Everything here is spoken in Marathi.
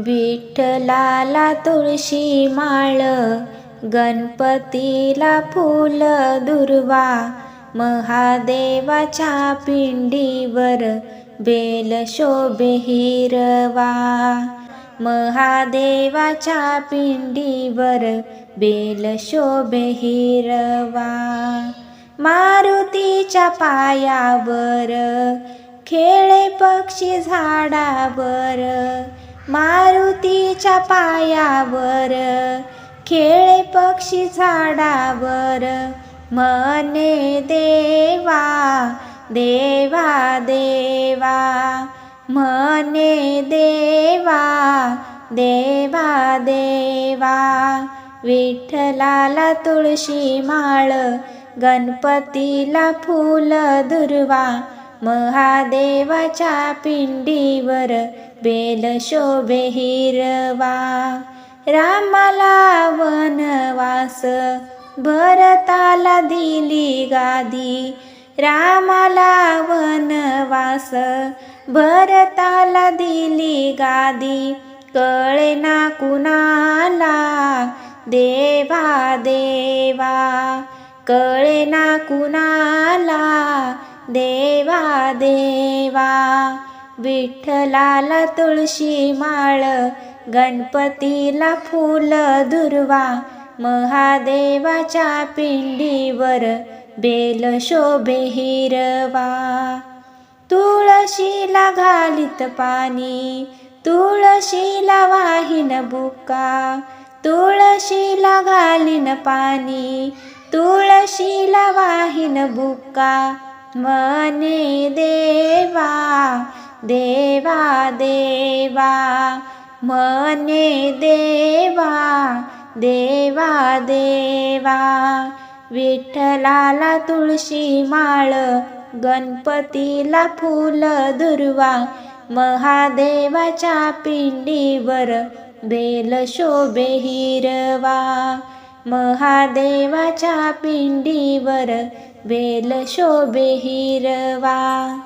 विठ्ठलाला तुळशी माळ गणपतीला फूल दुर्वा महादेवाच्या पिंडीवर बेल शोभे हिरवा. महादेवाच्या पिंडीवर बेल शोभे हिरवा. मारुतीच्या पायावर खेळे पक्षी झाडावर मारुतीच्या पायावर खेळे पक्षी झाडावर. मने देवा देवा देवा. मने देवा देवा देवा. विठ्ठलाला तुळशी माळ गणपतीला फुल दुर्वा. महादेवाच्या पिंडीवर बेल शोभे हिरवा. रामाला वनवास भरताला दिली गादी. रामाला वनवास भरताला दिली गादी. कळे ना कुणाला देवा देवा. कळे ना कुणाला देवा देवा विठ्ठलाला तुळशी माळ गणपतीला फूल दुर्वा महादेवाच्या पिंडीवर बेल शोभे हिरवा. तुळशीला घालीत पाणी तुळशीला वाहिन बुका तुळशीला घालीन पाणी तुळशीला वाहिन बुका. मने देवा देवा देवा. मने देवा देवा देवा. विठ्ठलाला तुळशी माळ गणपतीला फुल दुर्वा. महादेवाच्या पिंडीवर बेल शोभे हिरवा. महादेवाच्या पिंडीवर वेल शोभे हिरवा.